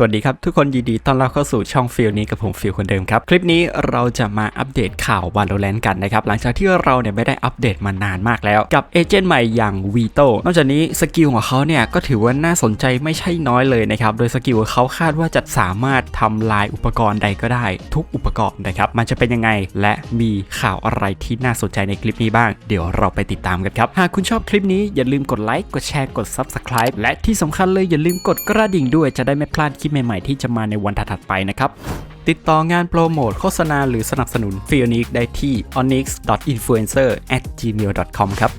สวัสดีครับ ทุกคนยินดีต้อนรับเข้าสู่ช่องฟิลนี้กับผมฟิลคนเดิมครับ คลิปนี้เราจะมาอัปเดตข่าว Valorant กันนะครับ หลังจากที่เราเนี่ยไม่ได้อัปเดตมานานมากแล้ว กับเอเจนต์ใหม่อย่าง Vito นอกจากนี้สกิลของเขาเนี่ย ก็ถือว่าน่าสนใจไม่ใช่น้อยเลยนะครับ โดยสกิลของเขาคาดว่าจะสามารถทำลายอุปกรณ์ใดก็ได้ ทุกอุปกรณ์นะครับ มันจะเป็นยังไงและมีข่าวอะไรที่น่าสนใจในคลิปนี้บ้าง เดี๋ยวเราไปติดตามกันครับหากคุณชอบคลิปนี้อย่าลืมกดไลค์กดแชร์กด Subscribe และที่สำคัญเลยอย่าลืมกดกระดิ่งด้วยจะได้ไม่พลาดคลิปใหม่ๆที่จะมาในวันถัดๆไปนะครับ ติดต่องานโปรโมทโฆษณาหรือสนับสนุนฟิโอนิกได้ที่ onyx.influencer@gmail.com ครับ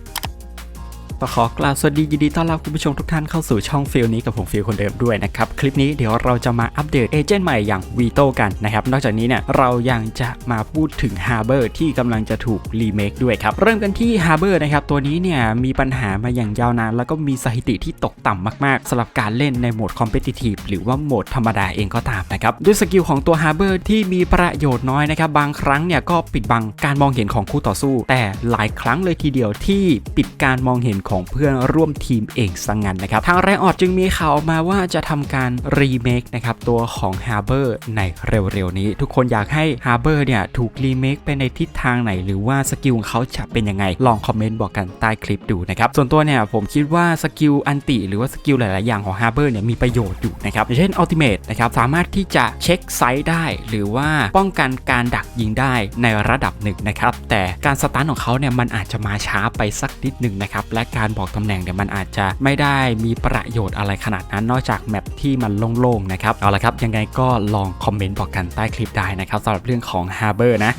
ก็ขอกล่าวสวัสดียินดีต้อนรับคุณผู้ชมทุกท่านเข้าสู่ช่องฟิลนี้กับผมฟิลคนเดิมด้วยนะครับ คลิปนี้เดี๋ยวเราจะมาอัปเดตเอเจนต์ใหม่อย่าง Vito กันนะครับ นอกจากนี้เนี่ยเรายังจะมาพูดถึง Harbor ที่กำลังจะถูกรีเมคด้วยครับ เริ่มกันที่ Harbor นะครับ ตัวนี้เนี่ยมีปัญหามาอย่างยาวนาน แล้วก็มีสถิติที่ตกต่ำมากๆสำหรับการเล่นในโหมด Competitive หรือว่าโหมดธรรมดาเองก็ตามนะครับด้วยสกิลของตัว Harbor ที่มีประโยชน์น้อยนะครับบางครั้งเนี่ยก็ปิดบังการมองเห็นของคู่ต่อสู้ แต่หลายครั้งเลยทีเดียวที่ปิดการมองเห็นของเพื่อนร่วมทีมเองสังงันนะครับ ทางแรงออดจึงมีข่าวออกมาว่าจะทำการรีเมคนะครับตัวของ Harbor ในเร็วๆนี้ ทุกคนอยากให้ Harbor เนี่ยถูกรีเมคไปในทิศทางไหน หรือว่าสกิลของเขาจะเป็นยังไง ลองคอมเมนต์บอกกันใต้คลิปดูนะครับส่วนตัวเนี่ยผมคิดว่าสกิลอันติหรือว่าสกิลหลายๆ อย่างของ Harbor เนี่ยมีประโยชน์อยู่นะครับอย่างเช่น Ultimate นะครับสามารถที่จะเช็คไซส์ได้ หรือว่าป้องกันการดักยิงได้ในระดับหนึ่งนะครับแต่การสตาร์ทของเขาเนี่ยมันอาจจะมาช้าไปสักนิดหนึ่งนะครับและการบอกตำแหน่งเนี่ยมันอาจจะไม่ได้มีประโยชน์อะไรขนาดนั้น นอกจากแมปที่มันโล่งๆนะครับเอาละครับยังไงก็ลองคอมเมนต์บอกกันใต้คลิปได้นะครับสำหรับเรื่องของ Harbor นะ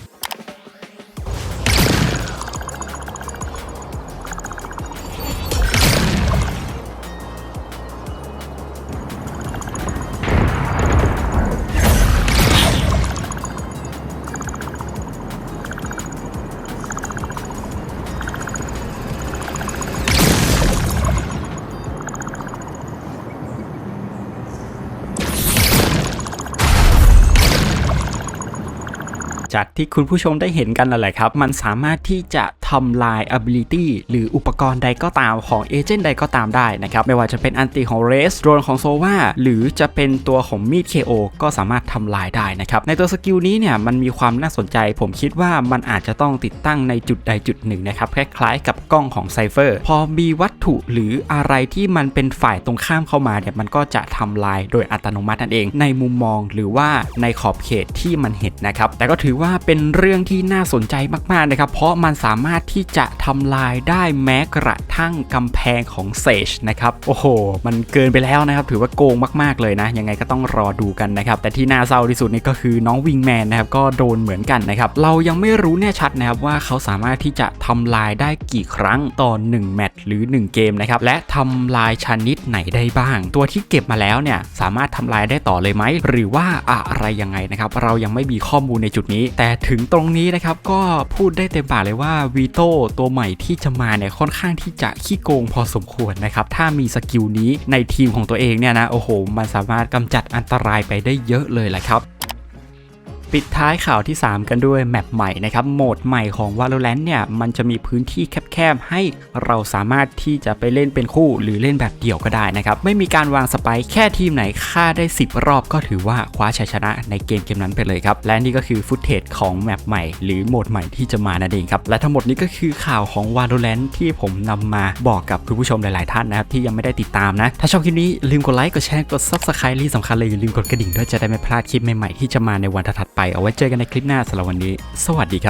จากที่คุณผู้ชมได้เห็นกันนั่นแหละครับ มันสามารถที่จะทำลาย ability หรืออุปกรณ์ใดก็ตามของเอเจนต์ใดก็ตามได้นะครับ ไม่ว่าจะเป็นอันติของเรสโดรนของโซวาหรือจะเป็นตัวของมีด KO ก็สามารถทำลายได้นะครับ ในตัวสกิลนี้เนี่ยมันมีความน่าสนใจ ผมคิดว่ามันอาจจะต้องติดตั้งในจุดใดจุดหนึ่งนะครับคล้ายๆ กับกล้องของไซเฟอร์พอมีวัตถุหรืออะไรที่มันเป็นฝ่ายตรงข้ามเข้ามาเนี่ยมันก็จะทำลายโดยอัตโนมัตินั่นเอง ในมุมมองหรือว่าในขอบเขตที่มันเห็นนะครับแต่ก็ถือว่าเป็นเรื่องที่น่าสนใจมากๆนะครับ เพราะมันสามารถที่จะทำลายได้แม้กระทั่งกำแพงของเซจนะครับ โอ้โห มันเกินไปแล้วนะครับ ถือว่าโกงมากๆเลยนะ ยังไงก็ต้องรอดูกันนะครับ แต่ที่น่าเศร้าที่สุดนี่ก็คือน้องวิงแมนนะครับ ก็โดนเหมือนกันนะครับ เรายังไม่รู้แน่ชัดนะครับว่าเขาสามารถที่จะทำลายได้กี่ครั้งต่อ1แมตช์หรือ 1 เกมนะครับ และทำลายชนิดไหนได้บ้าง ตัวที่เก็บมาแล้วเนี่ยสามารถทำลายได้ต่อเลยไหมหรือว่าอะไรยังไงนะครับ เรายังไม่มีข้อมูลในจุดนี้แต่ถึงตรงนี้นะครับก็พูดได้เต็มปากเลยว่าวีโต้ตัวใหม่ที่จะมาเนี่ยค่อนข้างที่จะขี้โกงพอสมควรนะครับถ้ามีสกิลนี้ในทีมของตัวเองเนี่ยนะโอ้โหมันสามารถกำจัดอันตรายไปได้เยอะเลยแหละครับ ปิดท้ายข่าวที่ 3 กันด้วยแมปใหม่นะครับ โหมดใหม่ของ Valorant เนี่ย มันจะมีพื้นที่แคบๆ ให้เราสามารถที่จะไปเล่นเป็นคู่หรือเล่นแบบเดี่ยวก็ได้นะครับ ไม่มีการวางสไปค์แค่ทีมไหนฆ่าได้ 10 รอบก็ถือว่าคว้าชัยชนะในเกมเกมนั้นไปเลยครับ และนี่ก็คือฟุตเทจของแมปใหม่ หรือโหมดใหม่ที่จะมานั่นเองครับ และทั้งหมดนี้ก็คือข่าวของ Valorant ที่ผมนำมาบอกกับคุณผู้ชมหลายๆ ท่านนะครับที่ยังไม่ได้ติดตามนะ ถ้าชอบคลิปนี้ลืมกดไลค์กดแชร์กด Subscribe ที่สำคัญเลยอย่าลืมกดกระดิ่งด้วยจะได้ไม่พลาดคลิปใหม่ๆที่จะมาในวันถัดไปเอาไว้เจอกันในคลิปหน้าสำหรับวันนี้ สวัสดีครับ